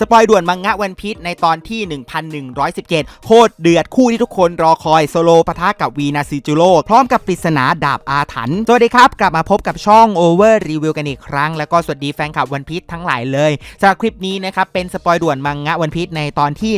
สปอยด่วนมังงะวันพีชในตอนที่ 1117 โคตรเดือดคู่ที่ทุกคนรอคอยโซโลปะทะกับวีนาซิจูโร่พร้อมกับปริศนาดาบอาถรรพ์สวัสดีครับ กลับมาพบกับช่อง Over Review กันอีกครั้ง แล้วก็สวัสดีแฟนคลับวันพีชทั้งหลายเลยสำหรับคลิปนี้นะครับเป็นสปอยด่วนมังงะวันพีชในตอนที่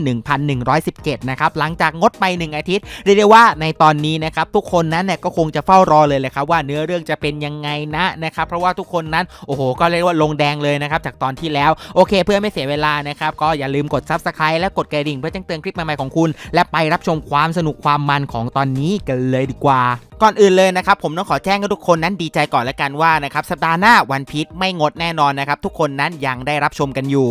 1117 นะครับหลังจากงดไป 1 อาทิตย์เรียกได้ว่าในตอนนี้นะครับทุกคนนั้นเนี่ยก็คงจะเฝ้ารอเลยเลยครับว่าเนื้อเรื่องจะเป็นยังไงนะนะครับเพราะว่าทุกคนนั้นโอ้โหก็เรียกว่าลงแดงเลยนะครับจากตอนที่แล้วโอเค เพื่อไม่เสียเวลานะครับก็อย่าลืมกด Subscribe และกดกระดิ่งเพื่อแจ้งเตือนคลิปใหม่ๆของคุณ และไปรับชมความสนุกความมันของตอนนี้กันเลยดีกว่า ก่อนอื่นเลยนะครับผมต้องขอแจ้งกับทุกคนนั้นดีใจก่อนละกันว่านะครับสัปดาห์หน้าวันพีชไม่งดแน่นอนนะครับทุกคนนั้นยังได้รับชมกันอยู่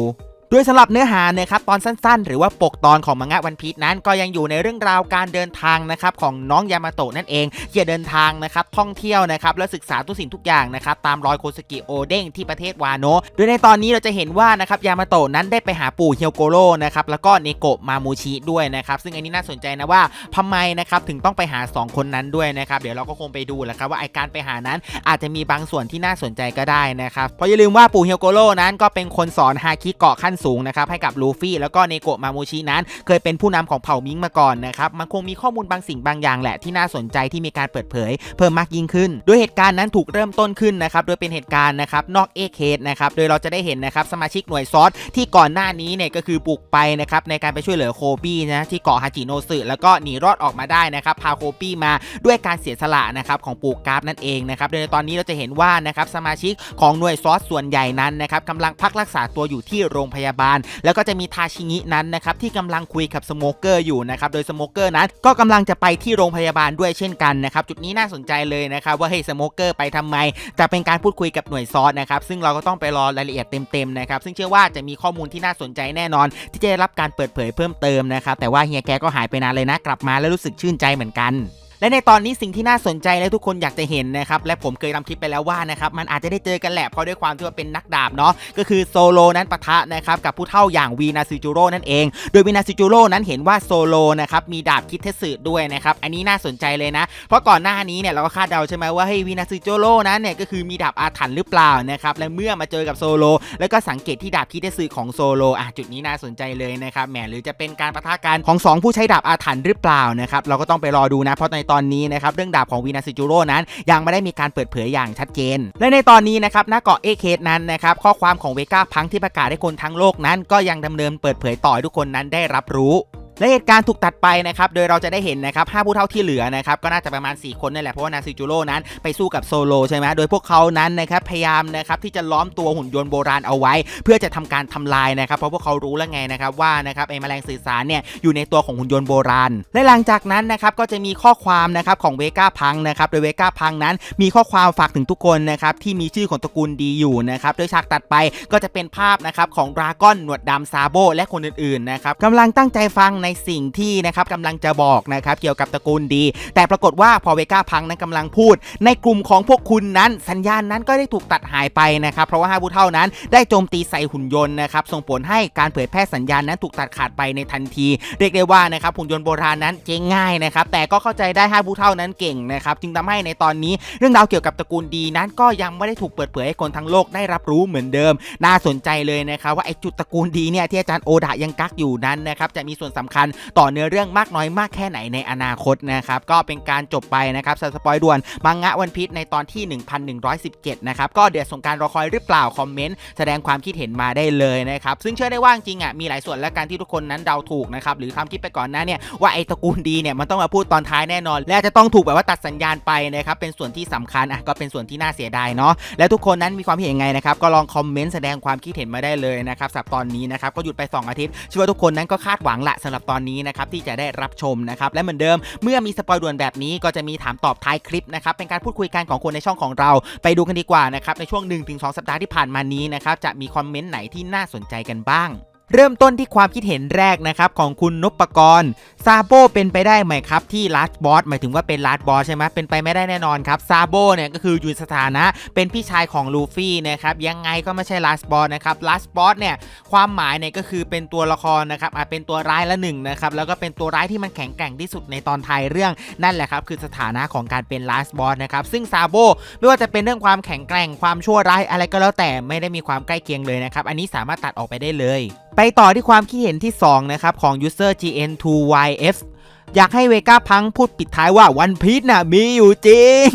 โดยสำหรับเนื้อหานะครับตอนสั้นๆ หรือว่าปกตอนของมังงะวันพีชนั้น ก็ยังอยู่ในเรื่องราวการเดินทางนะครับของน้องยามาโตะนั่นเองที่จะเดินทางนะครับท่องเที่ยวนะครับและศึกษาทุกสิ่งทุกอย่างนะครับตามรอยโคสกิโอเด้งที่ประเทศวาโนะโดยในตอนนี้เราจะเห็นว่านะครับยามาโตะนั้นได้ไปหาปู่เฮียวโกโร่นะครับแล้วก็เนโกะมามูชิด้วยนะครับซึ่งอันนี้น่าสนใจนะว่าทำไมนะครับถึงต้องไปหา 2 คนนั้นด้วยนะครับเดี๋ยวเราก็คงไปดูแหละครับว่าไอการไปหานั้นอาจจะมีบางส่วนที่น่าสนใจก็ได้นะครับเพราะอย่าลืมว่าปู่เฮียวโกโร่นั้นก็เป็นคนสอนฮาคิเกาะขั้นสูงนะครับให้กับลูฟี่แล้วก็เนโกะมามูชินั้น เคยเป็นผู้นำของเผ่ามิงมาก่อนนะครับมันคงมีข้อมูลบางสิ่งบางอย่างแหละที่น่าสนใจที่มีการเปิดเผย เพิ่มมากยิ่งขึ้น โดยเหตุการณ์นั้นถูกเริ่มต้นขึ้นนะครับโดยเป็นเหตุการณ์นะครับนอกเอเคสนะครับโดยเราจะได้เห็นนะครับสมาชิกหน่วยซอสที่ก่อนหน้านี้เนี่ยก็คือบุกไปนะครับในการไปช่วยเหลือโคบี้นะที่เกาะฮาจิโนสึแล้วก็หนีรอดออกมาได้นะครับพาโคบี้มาด้วยการเสียสละนะครับของปูกราฟนั่นเองนะครับโดยในตอนนี้เราจะเห็นว่านะครับสมาชิกของหน่วยซอสส่วนใหญ่นั้นนะครับกำลังพักรักษาตัวอยู่ที่โรงพยาบาล แล้วก็จะมีทาชิงินั้นนะครับที่กำลังคุยกับสโมเกอร์อยู่นะครับโดยสโมเกอร์นั้นก็กำลังจะไปที่โรงพยาบาลด้วยเช่นกันนะครับจุดนี้น่าสนใจเลยนะครับว่าเฮ้ยสโมเกอร์ไปทำไมจะเป็นการพูดคุยกับหน่วยซอสนะครับซึ่งเราก็ต้องไปรอรายละเอียดเต็มๆนะครับซึ่งเชื่อว่าจะมีข้อมูลที่น่าสนใจแน่นอน ที่จะได้รับการเปิดเผยเพิ่มเติมนะครับแต่ว่าเฮียแกก็หายไปนานเลยนะกลับมาแล้วรู้สึกชื่นใจเหมือนกัน และในตอนนี้สิ่งที่น่าสนใจและทุกคนอยากจะเห็นนะครับและผมเคยทำคลิปไปแล้วว่านะครับมันอาจจะได้เจอกันแหละเพราะด้วยความที่ว่าเป็นนักดาบเนาะก็คือโซโลนั้นปะทะนะครับกับผู้เท่าอย่างวีนาซิจูโร่นั่นเอง โดยวีนาซิจูโร่นั้นเห็นว่าโซโลนะครับมีดาบคิดเทสึด้วยนะครับอันนี้น่าสนใจเลยนะ เพราะก่อนหน้านี้เนี่ยเราก็คาดเดาใช่ไหมว่าเฮ้ยวีนาซิจูโร่นั้นเนี่ยก็คือมีดาบอาถรรพ์หรือเปล่านะครับและเมื่อมาเจอกับโซโลแล้วก็สังเกตที่ดาบคิดเทสึของโซโลอะจุดนี้น่าสนใจเลยนะครับแหมหรือจะเป็นการปะทะกันของสองผู้ใช้ดาบอาถรรพ์หรือเปล่านะครับเราก็ต้องไปรอดูนะเพราะในตอนนี้นะครับเรื่องดาบของวีนาซิจูโร่นั้น ยังไม่ได้มีการเปิดเผยอย่างชัดเจน และในตอนนี้นะครับหน้าเกาะเอเคสนั้นนะครับข้อความของเวก้าพังที่ประกาศให้คนทั้งโลกนั้น ก็ยังดำเนินเปิดเผยต่อให้ทุกคนนั้นได้รับรู้ และเหตุการณ์ถูกตัดไปนะครับโดยเราจะได้เห็นนะครับห้าผู้เท่าที่เหลือนะครับก็น่าจะประมาณ 4 คนนั่นแหละเพราะว่านาซิจูโร่นั้นไปสู้กับโซโลใช่ไหมโดยพวกเขานั้นนะครับพยายามนะครับที่จะล้อมตัวหุ่นยนต์โบราณเอาไว้ เพื่อจะทำการทำลายนะครับเพราะพวกเขารู้แล้วไงนะครับว่านะครับไอ้แมลงสื่อสารเนี่ยอยู่ในตัวของหุ่นยนต์โบราณ และหลังจากนั้นนะครับก็จะมีข้อความนะครับของเวก้าพังนะครับโดยเวก้าพังนั้นมีข้อความฝากถึงทุกคนนะครับที่มีชื่อของตระกูลดีอยู่นะครับโดยฉากตัดไปก็จะเป็นภาพนะครับของดราก้อนหนวดดำซาโบและคนอื่นๆนะครับกำลังตั้งใจฟังในสิ่งที่นะครับกำลังจะบอกนะครับเกี่ยวกับตระกูลดี แต่ปรากฏว่าพอเวก้าพังนั้นกำลังพูด ในกลุ่มของพวกคุณนั้น สัญญาณนั้นก็ได้ถูกตัดหายไปนะครับเพราะว่าห้าผู้เท่านั้นได้โจมตีใส่หุ่นยนต์นะครับส่งผลให้การเผยแพร่สัญญาณนั้นถูกตัดขาดไปในทันที เรียกได้ว่านะครับหุ่นยนต์โบราณนั้นเจ๊งง่ายนะครับแต่ก็เข้าใจได้ห้าผู้เท่านั้นเก่งนะครับจึงทำให้ในตอนนี้เรื่องราวเกี่ยวกับตระกูลดีนั้นก็ยังไม่ได้ถูกเปิดเผยให้คนทั้งโลกได้รับรู้เหมือนเดิม น่าสนใจเลยนะครับว่าไอจุดตระกูลดีเนี่ยที่อาจารย์โอดะยังกักอยู่นั้นนะครับจะมีส่วนสำคัญต่อเนื้อเรื่องมากน้อยมากแค่ไหนในอนาคตนะครับก็เป็นการจบไปนะครับสสปอยด่วนมังงะวันพีชในตอนที่ 1117 นะครับก็เดี๋ยวส่งการรอคอยหรือเปล่าคอมเมนต์แสดงความคิดเห็นมาได้เลยนะครับซึ่งเชื่อได้ว่าจริงอะมีหลายส่วนและการที่ทุกคนนั้นเดาถูกนะครับหรือทำคลิปไปก่อนหน้าเนี่ยว่าไอ้ตระกูลดีเนี่ยมันต้องมาพูดตอนท้ายแน่นอน และจะต้องถูกแบบว่าตัดสัญญาณไปนะครับเป็นส่วนที่สำคัญอะก็เป็นส่วนที่น่าเสียดายเนาะและทุกคนนั้นมีความเห็นยังไงนะครับก็ลองคอมเมนต์แสดงความคิดเห็นมาได้เลยนะครับสำหรับตอนนี้นะครับก็หยุดไป 2 อาทิตย์เชื่อว่าทุกคนนั้นก็คาดหวังละสำหรับตอนนี้นะครับที่จะได้รับชมนะครับและเหมือนเดิมเมื่อมีสปอยด่วนแบบนี้ก็จะมีถามตอบท้ายคลิปนะครับเป็นการพูดคุยกันของคนในช่องของเรา ไปดูกันดีกว่านะครับในช่วง 1-2 สัปดาห์ที่ผ่านมานี้นะครับจะมีคอมเมนต์ไหนที่น่าสนใจกันบ้าง เริ่มต้นที่ความคิดเห็นแรกนะครับของคุณนพกรซาโบเป็นไปได้ไหมครับที่ลาสบอสหมายถึงว่าเป็นลาสบอสใช่ไหมเป็นไปไม่ได้แน่นอนครับซาโบเนี่ยก็คืออยู่สถานะ เป็นพี่ชายของลูฟี่นะครับยังไงก็ไม่ใช่ลาสบอสนะครับลาสบอสเนี่ยความหมายเนี่ยก็คือเป็นตัวละครนะครับอาจเป็นตัวร้ายละหนึ่งนะครับแล้วก็เป็นตัวร้ายที่มันแข็งแกร่งที่สุดในตอนท้ายเรื่องนั่นแหละครับคือสถานะของการเป็นลาสบอสนะครับซึ่งซาโบไม่ว่าจะเป็นเรื่องความแข็งแกร่งความชั่วร้ายอะไรก็แล้วแต่ไม่ได้มีความใกล้เคียงเลยนะครับอันนี้สามารถตัดออกไปได้เลยไปต่อที่ความคิดเห็นที่ 2 นะครับ ของ user gn2yf อยากให้เวก้าพังพูดปิดท้ายว่าวันพีชน่ะมีอยู่จริง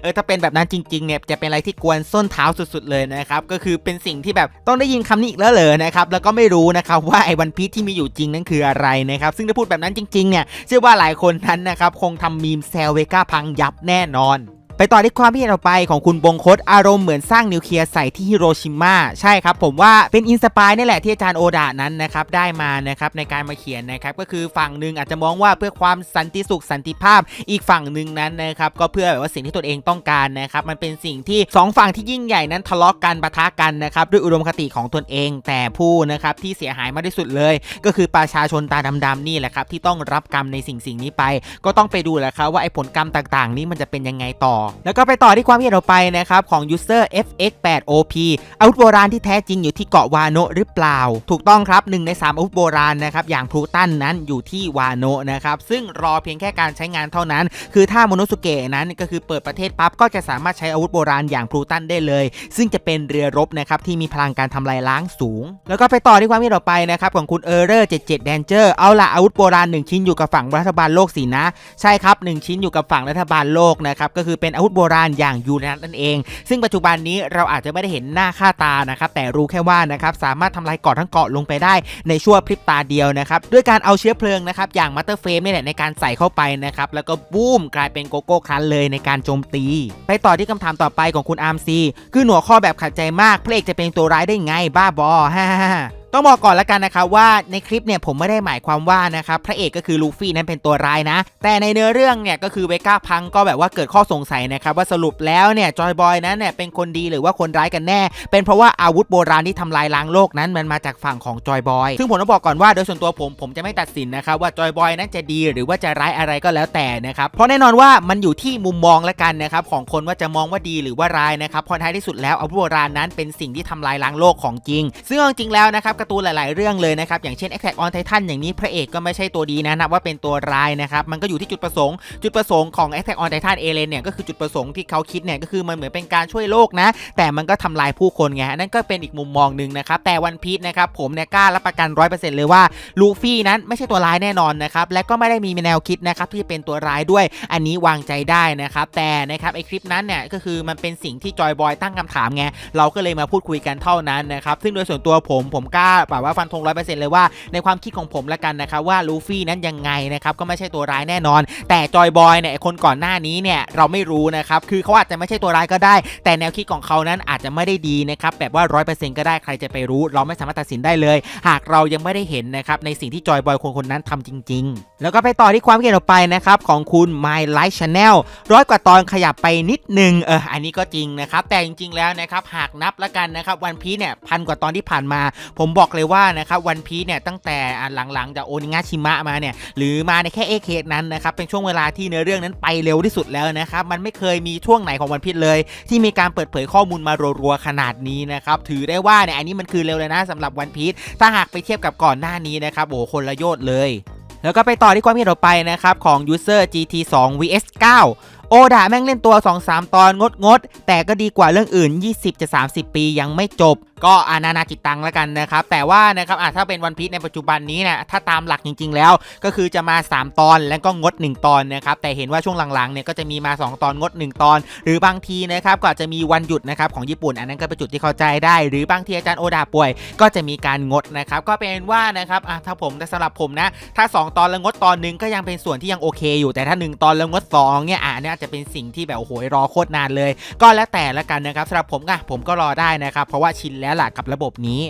เออถ้าเป็นแบบนั้นจริงๆเนี่ยจะเป็นอะไรที่กวนส้นเท้าสุดๆเลยนะครับ ก็คือเป็นสิ่งที่แบบต้องได้ยินคำนี้อีกแล้วเหรอนะครับแล้วก็ไม่รู้นะครับว่าไอ้วันพีชที่มีอยู่จริงนั้นคืออะไรนะครับ ซึ่งถ้าพูดแบบนั้นจริงๆเนี่ยเชื่อว่าหลายคนนั้นนะครับคงทำมีมแซลเวก้าพังยับแน่นอน ไปต่อที่ความคิดเห็นต่อไปของคุณบงคตอารมณ์เหมือนสร้างนิวเคลียร์ใส่ที่ฮิโรชิมาใช่ครับผมว่าเป็นอินสปายนี่แหละที่อาจารย์โอดานั้นนะครับได้มานะครับในการมาเขียนนะครับก็คือฝั่งหนึ่งอาจจะมองว่าเพื่อความสันติสุขสันติภาพอีกฝั่งหนึ่งนั้นนะครับก็เพื่อแบบว่าสิ่งที่ตนเองต้องการนะครับมันเป็นสิ่งที่สองฝั่งที่ยิ่งใหญ่นั้นทะเลาะกันปะทะกันนะครับด้วยอุดมคติของตนเอง แต่ผู้นะครับที่เสียหายมากที่สุดเลย ก็คือประชาชนตาดำๆนี่แหละครับที่ต้องรับกรรมในสิ่งสิ่งนี้ไป ก็ต้องไปดูแหละครับว่าไอ้ผลกรรมต่างๆ นี้มันจะเป็นยังไงต่อแล้วก็ไปต่อที่ความคิดเห็นต่อไปนะครับ ของ user fx8op อาวุธโบราณที่แท้จริงอยู่ที่เกาะวาโนหรือเปล่า ถูกต้องครับหนึ่งใน 3 อาวุธโบราณนะครับ อย่างพลูตันนั้นอยู่ที่วาโนนะครับ ซึ่งรอเพียงแค่การใช้งานเท่านั้น คือถ้ามโนสุเกะนั้นก็คือเปิดประเทศปั๊บก็จะสามารถใช้อาวุธโบราณอย่างพลูตันได้เลย ซึ่งจะเป็นเรือรบนะครับที่มีพลังการทำลายล้างสูง แล้วก็ไปต่อที่ความคิดเห็นต่อไปนะครับของคุณเออร์เรอร์77 Danger เอาละอาวุธโบราณหนึ่งชิ้นอยู่กับฝั่งรัฐบาลโลกสินะ ใช่ครับหนึ่งชิ้นอยู่กับฝั่งรัฐบาลโลกนะครับก็คือเป็นอาวุธโบราณอย่างยูเรนัสนั่นเอง ซึ่งปัจจุบันนี้เราอาจจะไม่ได้เห็นหน้าค่าตานะครับแต่รู้แค่ว่านะครับสามารถทำลายเกาะทั้งเกาะลงไปได้ในชั่วพริบตาเดียวนะครับด้วยการเอาเชื้อเพลิงนะครับอย่างมัตเตอร์เฟมนี่แหละในการใส่เข้าไปนะครับแล้วก็บูมกลายเป็นโกโก้คันเลยในการโจมตี ไปต่อที่คำถามต่อไปของคุณอาร์มซีคือหนัวข้อแบบขัดใจมากพระเอกจะเป็นตัวร้ายได้ไงบ้าบอฮ่าฮ่า ต้องบอกก่อนแล้วกันนะครับว่าในคลิปเนี่ยผมไม่ได้หมายความว่านะครับพระเอกก็คือลูฟี่นั้นเป็นตัวร้ายนะ แต่ในเนื้อเรื่องเนี่ยก็คือเวก้าพังก็แบบว่าเกิดข้อสงสัยนะครับว่าสรุปแล้วเนี่ยจอยบอยนั้นเนี่ยเป็นคนดีหรือว่าคนร้ายกันแน่ เป็นเพราะว่าอาวุธโบราณที่ทำลายล้างโลกนั้นมันมาจากฝั่งของจอยบอยซึ่งผมต้องบอกก่อนว่าโดยส่วนตัวผมผมจะไม่ตัดสินนะครับว่าจอยบอยนั้นจะดีหรือว่าจะร้ายอะไรก็แล้วแต่นะครับเพราะแน่นอนว่ามันอยู่ที่มุมมองละกันนะครับของคนว่าจะมองว่าดีหรือว่าร้ายนะครับเพราะท้ายที่สุดแล้วอาวุธโบราณนั้นเป็นสิ่งที่ทำลายล้างโลกของจริง ซึ่งจริงแล้วนะครับการ์ตูนหลาย ๆ เรื่องเลยนะครับ อย่างเช่น Attack on Titan อย่างนี้พระเอกก็ไม่ใช่ตัวดีนะนับว่าเป็นตัวร้ายนะครับ มันก็อยู่ที่จุดประสงค์ จุดประสงค์ของ Attack on Titan เอเลนเนี่ยก็คือจุดประสงค์ที่เขาคิดเนี่ยก็คือมันเหมือนเป็นการช่วยโลกนะ แต่มันก็ทำลายผู้คนไงนั่นก็เป็นอีกมุมมองหนึ่งนะครับ แต่วันพีชนะครับผมเนี่ยกล้ารับประกัน100%เปอร์เซ็นต์เลยว่าลูฟี่นั้นไม่ใช่ตัวร้ายแน่นอนนะครับและก็ไม่ได้มีแนวคิดนะครับที่จะเป็นตัวร้ายด้วยอันนี้วางใจได้นะครับแต่นะครับไอคลิปนั้นเนี่ยก็คือมันเป็นสิ่งที่จอยบอยตั้งคำถามไงเราก็เลยมาพูดคุยกันเท่านั้นนะครับซึ่งโดยส่วนตัวผมผมกล้าแบบว่าฟันธงร้อยเปอร์เซ็นต์เลยว่า ในความคิดของผมละกันนะครับว่าลูฟี่นั้นยังไงนะครับก็ไม่ใช่ตัวร้ายแน่นอน แต่จอยบอยเนี่ยคนก่อนหน้านี้เนี่ยเราไม่รู้นะครับคือเขาอาจจะไม่ใช่ตัวร้ายก็ได้ แต่แนวคิดของเขานั้นอาจจะไม่ได้ดีนะครับแบบว่า100%ก็ได้ใครจะไปรู้ เราไม่สามารถตัดสินได้เลย หากเรายังไม่ได้เห็นนะครับในสิ่งที่จอยบอยคนคนนั้นทำจริง ๆ แล้วก็ไปต่อที่ความเห็นต่อไปนะครับของคุณ My Life Channel ร้อยกว่าตอนขยับไปนิดนึงเอออันนี้ก็จริงนะครับแต่จริง ๆ แล้วนะครับหากนับละกันนะครับวันพีเนี่ยพันกว่าตอนที่ผ่านมา ผมบอกอกเลยว่านะครับวันพีเนี่ยตั้งแต่หลังๆจากโอนิงาชิมะมาเนี่ยหรือมาในแค่เอเคนั้นนะครับเป็นช่วงเวลาที่เนื้อเรื่องนั้นไปเร็วที่สุดแล้วนะครับมันไม่เคยมีช่วงไหนของวันพีเลย ที่มีการเปิดเผยข้อมูลมารัวๆขนาดนี้นะครับถือได้ว่าเนี่ยอันนี้มันคือเร็วเลยนะสำหรับวันพีถ้าหากไปเทียบกับก่อนหน้านี้นะครับโอ้โหคนละโยชน์เลย แล้วก็ไปต่อที่ความคิดเห็นต่อไปนะครับของ user GT2 vs 9โอดาแม่งเล่นตัว 2-3 ตอนงดงดๆแต่ก็ดีกว่าเรื่องอื่น 20-30 ปียังไม่จบก็อานานาจิตตังแล้วกันนะครับ แต่ว่านะครับถ้าเป็นวันพีชในปัจจุบันนี้เนี่ยถ้าตามหลักจริง ๆ แล้ว ก็คือจะมา 3 ตอนแล้วก็งด 1 ตอนนะครับแต่เห็นว่าช่วงหลังๆเนี่ยก็จะมีมา 2 ตอนงด 1 ตอน หรือบางทีนะครับก็อาจจะมีวันหยุดนะครับของญี่ปุ่นอันนั้นก็เป็นจุดที่เข้าใจได้ หรือบางทีอาจารย์โอดาป่วย ก็จะมีการงดนะครับก็เป็นว่านะครับถ้าผมแต่สำหรับผมนะถ้า 2 ตอนแล้วงดตอนหนึงก็ยังเป็นส่วนที่ยังโอเคอยู่แต่ถ้า 1 ตอนแล้วงด2เนี่ยอันนี้อาจจะเป็นสิ่งที่แบบโอ้โหรอโคตรนานเลย ก็แล้วแต่ละกันนะครับสำหรับผมอะผมก็รอได้นะครับเพราะว่าชินแล้วล่ะกับระบบนี้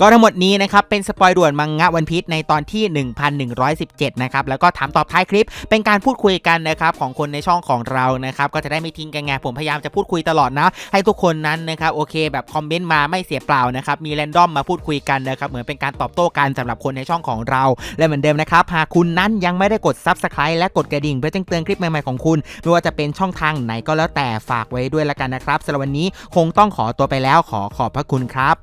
ก็ทั้งหมดนี้นะครับเป็นสปอยด่วนมังงะวันพีชในตอนที่ 1117 นะครับ แล้วก็ถามตอบท้ายคลิปเป็นการพูดคุยกันนะครับของคนในช่องของเรานะครับ ก็จะได้ไม่ทิ้งกันไงผมพยายามจะพูดคุยตลอดนะ ให้ทุกคนนั้นนะครับโอเคแบบคอมเมนต์มาไม่เสียเปล่านะครับ มีแรนดอมมาพูดคุยกันนะครับ เหมือนเป็นการตอบโต้กันสำหรับคนในช่องของเรา และเหมือนเดิมนะครับ หากคุณนั้นยังไม่ได้กด Subscribe และกดกระดิ่งเพื่อแจ้งเตือนคลิปใหม่ๆของคุณ ไม่ว่าจะเป็นช่องทางไหนก็แล้วแต่ฝากไว้ด้วยละกันนะครับสำหรับวันนี้คงต้องขอตัวไปแล้วขอขอบพระคุณครับ